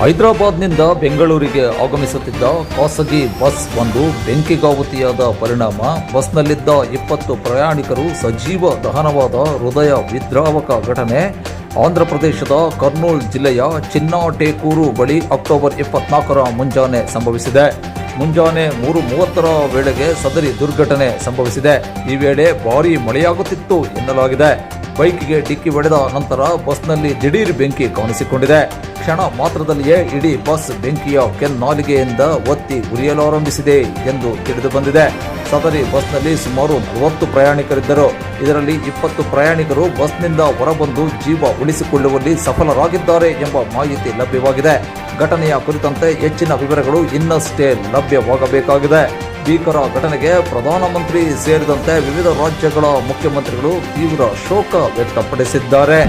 ಹೈದರಾಬಾದ್ನಿಂದ ಬೆಂಗಳೂರಿಗೆ ಆಗಮಿಸುತ್ತಿದ್ದ ಖಾಸಗಿ ಬಸ್ ಒಂದು ಬೆಂಕಿಗಾಹುತಿಯಾದ ಪರಿಣಾಮ. ಬಸ್ನಲ್ಲಿದ್ದ ಇಪ್ಪತ್ತು ಪ್ರಯಾಣಿಕರು ಸಜೀವ ದಹನವಾದ ಹೃದಯ ವಿದ್ರಾವಕ ಘಟನೆ. ಆಂಧ್ರಪ್ರದೇಶದ ಕರ್ನೂಲ್ ಜಿಲ್ಲೆಯ ಚಿನ್ನಾಟೇಕೂರು ಬಳಿ ಅಕ್ಟೋಬರ್ ಇಪ್ಪತ್ನಾಲ್ಕರ ಮುಂಜಾನೆ ಸಂಭವಿಸಿದೆ. ಮುಂಜಾನೆ ಮೂರು ಮೂವತ್ತರ ವೇಳೆಗೆ ಸದರಿ ದುರ್ಘಟನೆ ಸಂಭವಿಸಿದೆ. ಈ ವೇಳೆ ಭಾರೀ ಮಳೆಯಾಗುತ್ತಿತ್ತು ಎನ್ನಲಾಗಿದೆ. ಬೈಕ್ಗೆ ಡಿಕ್ಕಿ ಹೊಡೆದ ನಂತರ ಬಸ್ನಲ್ಲಿ ದಿಢೀರ್ ಬೆಂಕಿ ಕಾಣಿಸಿಕೊಂಡಿದೆ. ಕ್ಷಣ ಮಾತ್ರದಲ್ಲಿಯೇ ಇಡೀ ಬಸ್ ಬೆಂಕಿಯ ಕೆನ್ನಾಲಿಗೆಯಿಂದ ಒತ್ತಿ ಉರಿಯಲಾರಂಭಿಸಿದೆ ಎಂದು ತಿಳಿದು ಬಂದಿದೆ. ಸದರಿ ಬಸ್ನಲ್ಲಿ ಸುಮಾರು ಮೂವತ್ತು ಪ್ರಯಾಣಿಕರಿದ್ದರು. ಇದರಲ್ಲಿ ಇಪ್ಪತ್ತು ಪ್ರಯಾಣಿಕರು ಬಸ್ನಿಂದ ಹೊರಬಂದು ಜೀವ ಉಳಿಸಿಕೊಳ್ಳುವಲ್ಲಿ ಸಫಲರಾಗಿದ್ದಾರೆ ಎಂಬ ಮಾಹಿತಿ ಲಭ್ಯವಾಗಿದೆ. ಘಟನೆಯ ಕುರಿತಂತೆ ಹೆಚ್ಚಿನ ವಿವರಗಳು ಇನ್ನಷ್ಟೇ ಲಭ್ಯವಾಗಬೇಕಾಗಿದೆ. ಭೀಕರ ಘಟನೆಗೆ ಪ್ರಧಾನಮಂತ್ರಿ ಸೇರಿದಂತೆ ವಿವಿಧ ರಾಜ್ಯಗಳ ಮುಖ್ಯಮಂತ್ರಿಗಳು ತೀವ್ರ ಶೋಕ ವ್ಯಕ್ತಪಡಿಸಿದ್ದಾರೆ.